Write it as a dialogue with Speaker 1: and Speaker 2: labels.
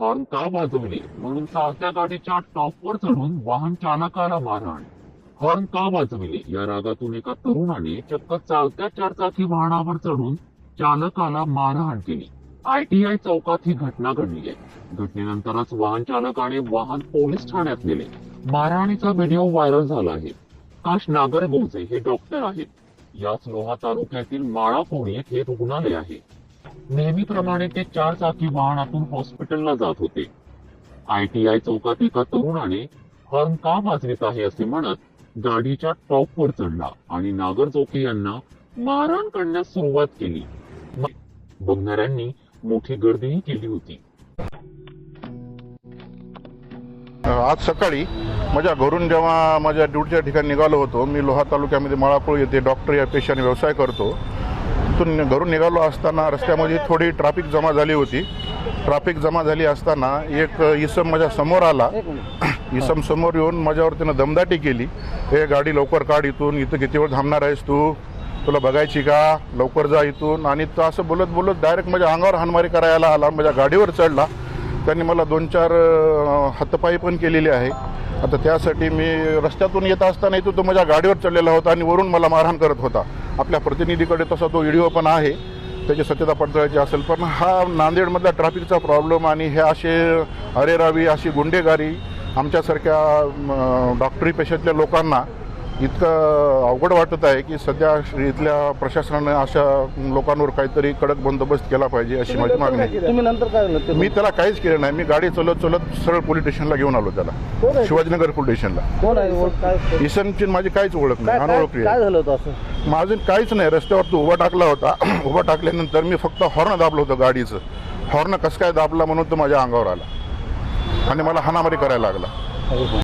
Speaker 1: Horn का वाजवले? म्हणून चालत्या गाडीच्या टॉपवर चढून वाहन चालकाला मारहाण. हॉर्न का वाजविले? या रागातून एका तरुणाने चक्क चालत्या चारचाकी वाहनावर चढून चालकाला मारहाण केली. आयटीआय चौकात ही घटना घडली आहे. घटनेनंतरच वाहन चालकाने वाहन पोलीस ठाण्यात नेले. मारहाणीचा व्हिडिओ व्हायरल झाला आहे. काश नागर गोजे हे डॉक्टर आहेत. याच लोहा तालुक्यातील माळा हे रुग्णालय आहे. नेहमीप्रमाणे ते चार चाकी वाहनातून हॉस्पिटलला जात होते. आयटीआय चौकात एका तरुणाने हॉर्न का वाजवित आहे असे म्हणत गाडीच्या टॉपवर चढला आणि नागरजोके यांना मारहाण करण्यास सुरुवात केली. बघणाऱ्यांनी मोठी गर्दीही केली होती.
Speaker 2: आज सकाळी माझ्या घरून जेव्हा माझ्या ड्युटीच्या ठिकाणी निघालो होतो मी लोहा तालुक्यामध्ये माळापूर येथे डॉक्टर या पेशाने व्यवसाय करतो. तिथून घरून निघालो असताना रस्त्यामध्ये थोडी ट्रॅफिक जमा झाली होती. ट्रॅफिक जमा झाली असताना एक इसम माझ्यासमोर आला. इसम समोर येऊन माझ्यावर त्यानं दमदाटी केली. हे गाडी लवकर काढ इथून इथं किती वेळ थांबणार आहेस तू? तुला बघायची का? लवकर जा इथून. आणि तो असं बोलत बोलत डायरेक्ट माझ्या अंगावर हानमारी करायला आला माझ्या गाडीवर चढला. त्यांनी मला दोन चार अ, हातपायी पण केलेली आहे. आता त्यासाठी मी रस्त्यातून येत असताना तो तो माझ्या गाडीवर चढलेला होता आणि वरून मला मारहाण करत होता. आपल्या प्रतिनिधीकडे तसा तो व्हिडिओ पण आहे. त्याची सत्यता पडताळायची असेल पण हा नांदेडमधला ट्रॅफिकचा प्रॉब्लेम आणि हे असे अरेरावी अशी गुंडेगारी आमच्यासारख्या डॉक्टरी पेशातल्या लोकांना इतकं अवघड वाटत आहे की सध्या इथल्या प्रशासनाने अशा लोकांवर काहीतरी कडक बंदोबस्त केला पाहिजे अशी माझी मागणी मी त्याला काहीच केलं नाही. मी गाडी चलत चलत सरळ पोलीस स्टेशनला घेऊन आलो त्याला. शिवाजीनगर पोलीस स्टेशनला. इसनची माझी काहीच ओळख नाही. अनोळखी माझं काहीच नाही. रस्त्यावर तो उभा टाकला होता. उभा टाकल्यानंतर मी फक्त हॉर्न दाबलं होतं गाडीचं. हॉर्न कसं काय दाबला म्हणून तो माझ्या अंगावर आला. आणि मला हाणामारी करायला लागला.